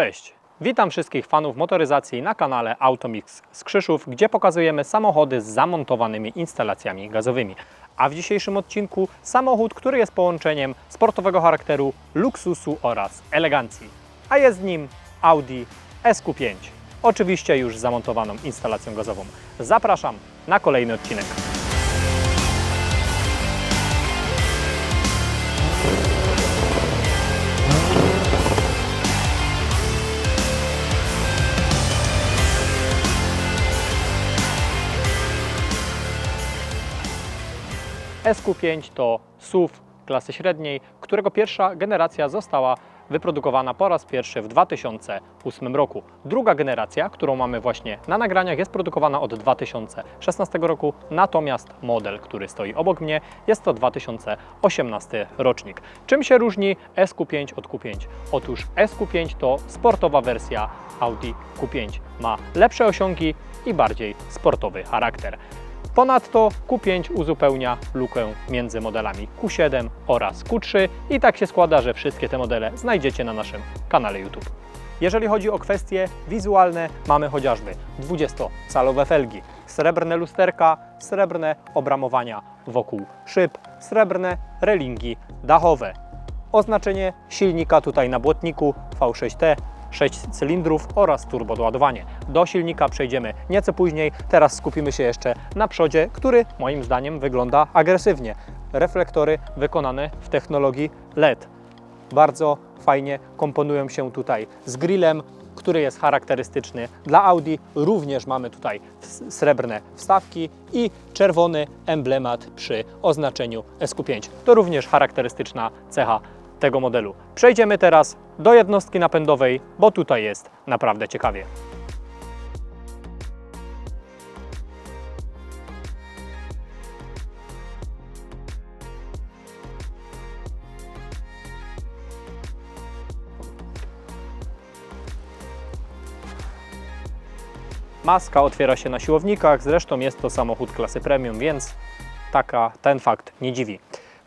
Cześć! Witam wszystkich fanów motoryzacji na kanale Automix z Krzyszów, gdzie pokazujemy samochody z zamontowanymi instalacjami gazowymi. A w dzisiejszym odcinku samochód, który jest połączeniem sportowego charakteru, luksusu oraz elegancji. A jest nim Audi SQ5. Oczywiście już z zamontowaną instalacją gazową. Zapraszam na kolejny odcinek. SQ5 to SUV klasy średniej, którego pierwsza generacja została wyprodukowana po raz pierwszy w 2008 roku. Druga generacja, którą mamy właśnie na nagraniach, jest produkowana od 2016 roku, natomiast model, który stoi obok mnie, jest to 2018 rocznik. Czym się różni SQ5 od Q5? Otóż SQ5 to sportowa wersja Audi Q5. Ma lepsze osiągi i bardziej sportowy charakter. Ponadto Q5 uzupełnia lukę między modelami Q7 oraz Q3 i tak się składa, że wszystkie te modele znajdziecie na naszym kanale YouTube. Jeżeli chodzi o kwestie wizualne, mamy chociażby 20-calowe felgi, srebrne lusterka, srebrne obramowania wokół szyb, srebrne relingi dachowe. Oznaczenie silnika tutaj na błotniku V6T 6 cylindrów oraz turbodoładowanie. Do silnika przejdziemy nieco później. Teraz skupimy się jeszcze na przodzie, który moim zdaniem wygląda agresywnie. Reflektory wykonane w technologii LED. Bardzo fajnie komponują się tutaj z grillem, który jest charakterystyczny dla Audi. Również mamy tutaj srebrne wstawki i czerwony emblemat przy oznaczeniu SQ5. To również charakterystyczna cecha tego modelu. Przejdziemy teraz do jednostki napędowej, bo tutaj jest naprawdę ciekawie. Maska otwiera się na siłownikach, zresztą jest to samochód klasy premium, więc taka, ten fakt nie dziwi.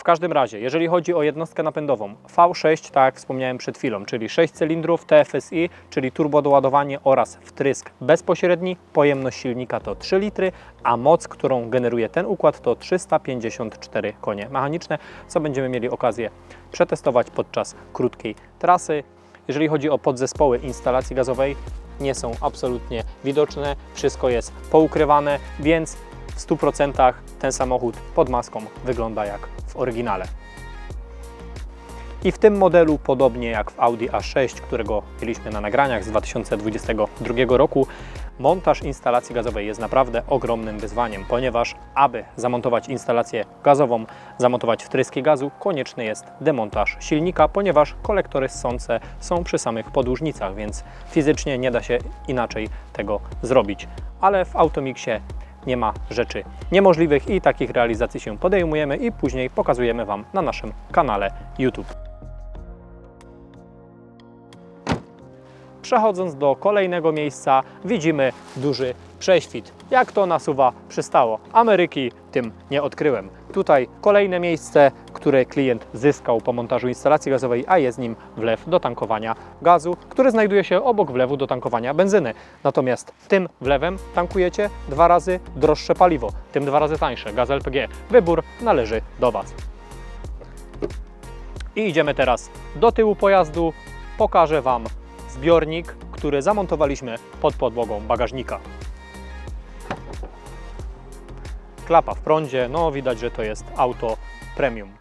W każdym razie, jeżeli chodzi o jednostkę napędową, V6, tak jak wspomniałem przed chwilą, czyli 6 cylindrów TFSI, czyli turbodoładowanie oraz wtrysk bezpośredni, pojemność silnika to 3 litry, a moc, którą generuje ten układ to 354 konie mechaniczne, co będziemy mieli okazję przetestować podczas krótkiej trasy. Jeżeli chodzi o podzespoły instalacji gazowej, nie są absolutnie widoczne, wszystko jest poukrywane, więc w 100% ten samochód pod maską wygląda jak w oryginale. I w tym modelu, podobnie jak w Audi A6, którego mieliśmy na nagraniach z 2022 roku, montaż instalacji gazowej jest naprawdę ogromnym wyzwaniem, ponieważ aby zamontować instalację gazową, zamontować wtryski gazu, konieczny jest demontaż silnika, ponieważ kolektory ssące są przy samych podłużnicach, więc fizycznie nie da się inaczej tego zrobić. Ale w Automixie nie ma rzeczy niemożliwych i takich realizacji się podejmujemy i później pokazujemy Wam na naszym kanale YouTube. Przechodząc do kolejnego miejsca, widzimy duży prześwit. Jak to nasuwa przystało? Ameryki tym nie odkryłem. Tutaj kolejne miejsce, które klient zyskał po montażu instalacji gazowej, a jest nim wlew do tankowania gazu, który znajduje się obok wlewu do tankowania benzyny. Natomiast tym wlewem tankujecie dwa razy droższe paliwo, tym dwa razy tańsze, gaz LPG. Wybór należy do Was. I idziemy teraz do tyłu pojazdu. Pokażę Wam zbiornik, który zamontowaliśmy pod podłogą bagażnika. Klapa w prądzie, no widać, że to jest auto premium.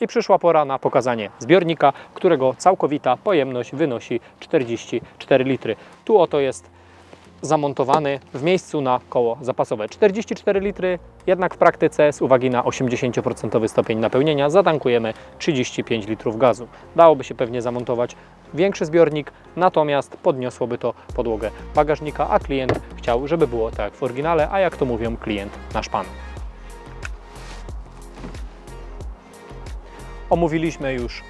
I przyszła pora na pokazanie zbiornika, którego całkowita pojemność wynosi 44 litry. Tu oto jest zamontowany w miejscu na koło zapasowe. 44 litry, jednak w praktyce z uwagi na 80% stopień napełnienia zatankujemy 35 litrów gazu. Dałoby się pewnie zamontować większy zbiornik, natomiast podniosłoby to podłogę bagażnika, a klient chciał, żeby było tak jak w oryginale, a jak to mówią klient nasz pan. Omówiliśmy już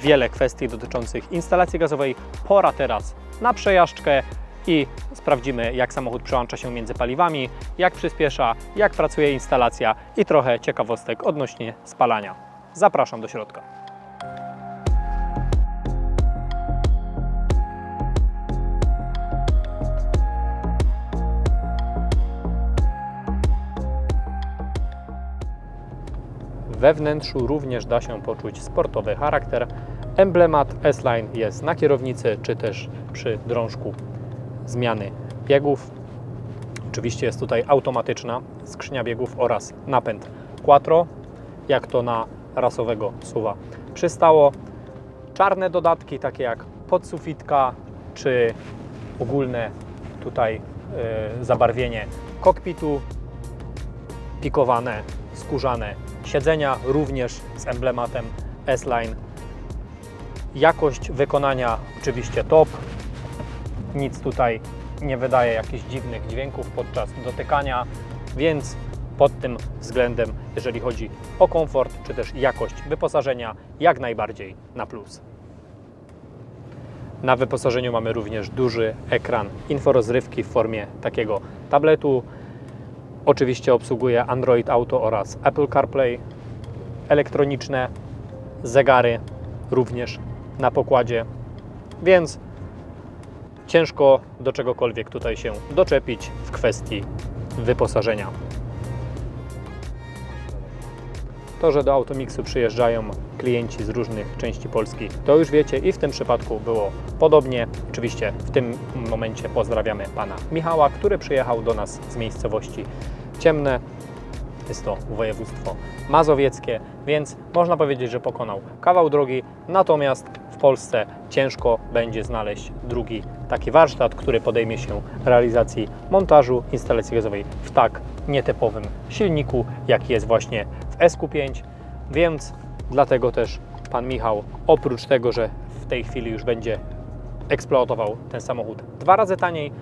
wiele kwestii dotyczących instalacji gazowej. Pora teraz na przejażdżkę i sprawdzimy, jak samochód przełącza się między paliwami, jak przyspiesza, jak pracuje instalacja i trochę ciekawostek odnośnie spalania. Zapraszam do środka. We wnętrzu również da się poczuć sportowy charakter. Emblemat S-Line jest na kierownicy czy też przy drążku zmiany biegów. Oczywiście jest tutaj automatyczna skrzynia biegów oraz napęd quattro, jak to na rasowego suwa przystało. Czarne dodatki, takie jak podsufitka czy ogólne tutaj e, zabarwienie kokpitu, pikowane, skórzane siedzenia, również z emblematem S-Line. Jakość wykonania oczywiście top, nic tutaj nie wydaje jakichś dziwnych dźwięków podczas dotykania, więc pod tym względem, jeżeli chodzi o komfort czy też jakość wyposażenia, jak najbardziej na plus. Na wyposażeniu mamy również duży ekran inforozrywki w formie takiego tabletu. Oczywiście obsługuje Android Auto oraz Apple CarPlay. Elektroniczne zegary również na pokładzie, więc ciężko do czegokolwiek tutaj się doczepić w kwestii wyposażenia. To, że do Automixu przyjeżdżają klienci z różnych części Polski, to już wiecie i w tym przypadku było podobnie. Oczywiście w tym momencie pozdrawiamy pana Michała, który przyjechał do nas z miejscowości Ciemne. Jest to województwo mazowieckie, więc można powiedzieć, że pokonał kawał drogi. Natomiast w Polsce ciężko będzie znaleźć drugi taki warsztat, który podejmie się realizacji montażu instalacji gazowej w tak nietypowym silniku, jaki jest właśnie w SQ5. Więc dlatego też pan Michał, oprócz tego, że w tej chwili już będzie eksploatował ten samochód dwa razy taniej,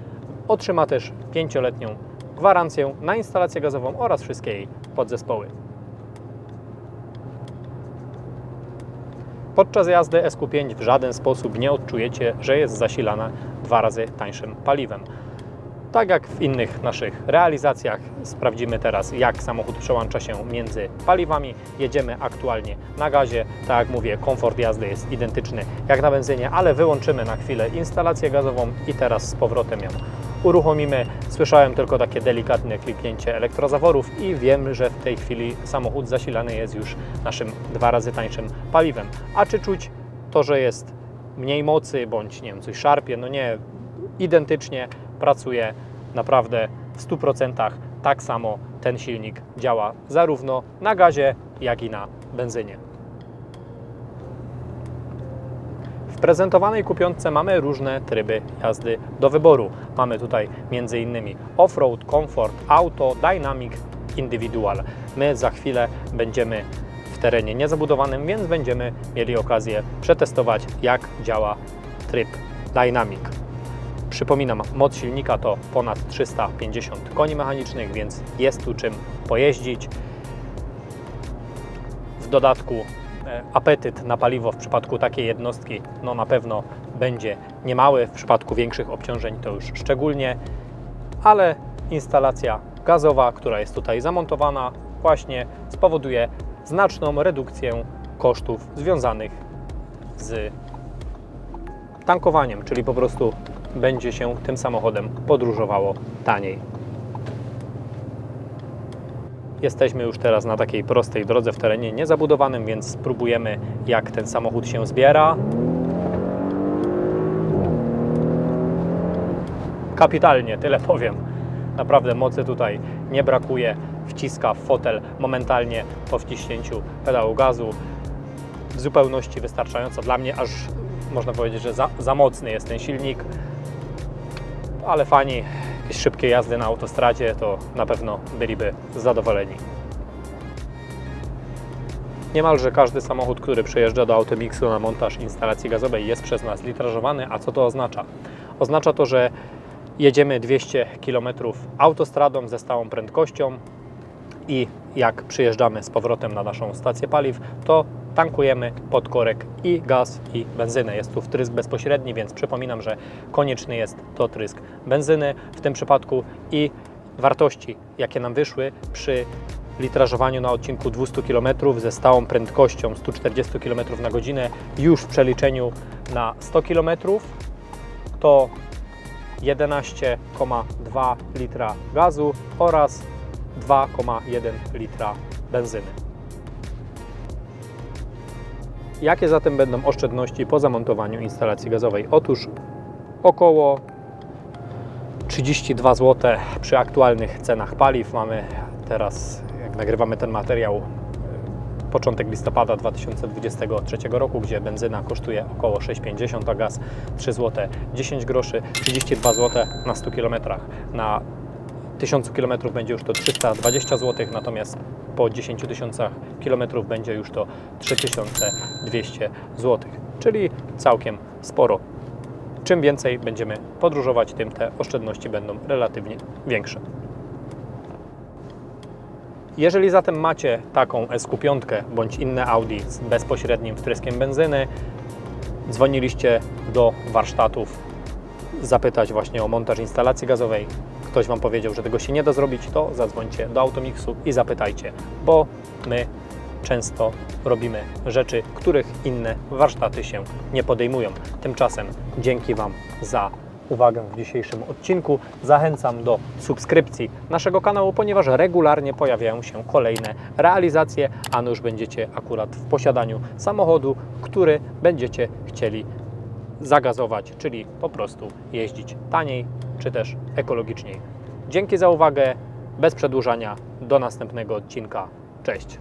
otrzyma też pięcioletnią gwarancję na instalację gazową oraz wszystkie jej podzespoły. Podczas jazdy SQ5 w żaden sposób nie odczujecie, że jest zasilana dwa razy tańszym paliwem. Tak jak w innych naszych realizacjach, sprawdzimy teraz, jak samochód przełącza się między paliwami. Jedziemy aktualnie na gazie. Tak jak mówię, komfort jazdy jest identyczny jak na benzynie, ale wyłączymy na chwilę instalację gazową i teraz z powrotem ją uruchomimy. Słyszałem tylko takie delikatne kliknięcie elektrozaworów i wiem, że w tej chwili samochód zasilany jest już naszym dwa razy tańszym paliwem. A czy czuć to, że jest mniej mocy bądź nie wiem, coś szarpie? No nie, identycznie pracuje naprawdę w 100% tak samo ten silnik działa zarówno na gazie, jak i na benzynie. W prezentowanej kupiątce mamy różne tryby jazdy do wyboru. Mamy tutaj m.in. off-road, comfort, auto, dynamic, individual. My za chwilę będziemy w terenie niezabudowanym, więc będziemy mieli okazję przetestować jak działa tryb dynamic. Przypominam, moc silnika to ponad 350 koni mechanicznych, więc jest tu czym pojeździć. W dodatku e, apetyt na paliwo w przypadku takiej jednostki no na pewno będzie niemały, w przypadku większych obciążeń to już szczególnie, ale instalacja gazowa, która jest tutaj zamontowana, właśnie spowoduje znaczną redukcję kosztów związanych z tankowaniem, czyli po prostu będzie się tym samochodem podróżowało taniej. Jesteśmy już teraz na takiej prostej drodze w terenie niezabudowanym, więc spróbujemy jak ten samochód się zbiera. Kapitalnie, tyle powiem. Naprawdę mocy tutaj nie brakuje. Wciska w fotel momentalnie po wciśnięciu pedału gazu. W zupełności wystarczająco. Dla mnie aż można powiedzieć, że za, za mocny jest ten silnik ale fani jakieś szybkiej jazdy na autostradzie to na pewno byliby zadowoleni. Niemalże każdy samochód, który przyjeżdża do Automixu na montaż instalacji gazowej jest przez nas litrażowany. A co to oznacza? Oznacza to, że jedziemy 200 km autostradą ze stałą prędkością i jak przyjeżdżamy z powrotem na naszą stację paliw, to tankujemy pod korek i gaz i benzynę. Jest tu wtrysk bezpośredni, więc przypominam, że konieczny jest to trysk benzyny w tym przypadku i wartości, jakie nam wyszły przy litrażowaniu na odcinku 200 km ze stałą prędkością 140 km na godzinę już w przeliczeniu na 100 km to 11,2 litra gazu oraz 2,1 litra benzyny. Jakie zatem będą oszczędności po zamontowaniu instalacji gazowej? Otóż około 32 zł przy aktualnych cenach paliw. Mamy teraz, jak nagrywamy ten materiał, e, początek listopada 2023 roku, gdzie benzyna kosztuje około 6,50, a gaz 3 zł 10 groszy, 32 zł na 100 km. Na 1000 km będzie już to 320 zł, natomiast po 10 tysiącach km będzie już to 3200 zł, czyli całkiem sporo. Czym więcej będziemy podróżować, tym te oszczędności będą relatywnie większe. Jeżeli zatem macie taką SQ5 bądź inne Audi z bezpośrednim wtryskiem benzyny, dzwoniliście do warsztatów zapytać właśnie o montaż instalacji gazowej, ktoś Wam powiedział, że tego się nie da zrobić, to zadzwońcie do Automixu i zapytajcie, bo my często robimy rzeczy, których inne warsztaty się nie podejmują. Tymczasem dzięki Wam za uwagę w dzisiejszym odcinku. Zachęcam do subskrypcji naszego kanału, ponieważ regularnie pojawiają się kolejne realizacje, a już będziecie akurat w posiadaniu samochodu, który będziecie chcieli zagazować, czyli po prostu jeździć taniej czy też ekologiczniej. Dzięki za uwagę. Bez przedłużania. Do następnego odcinka. Cześć.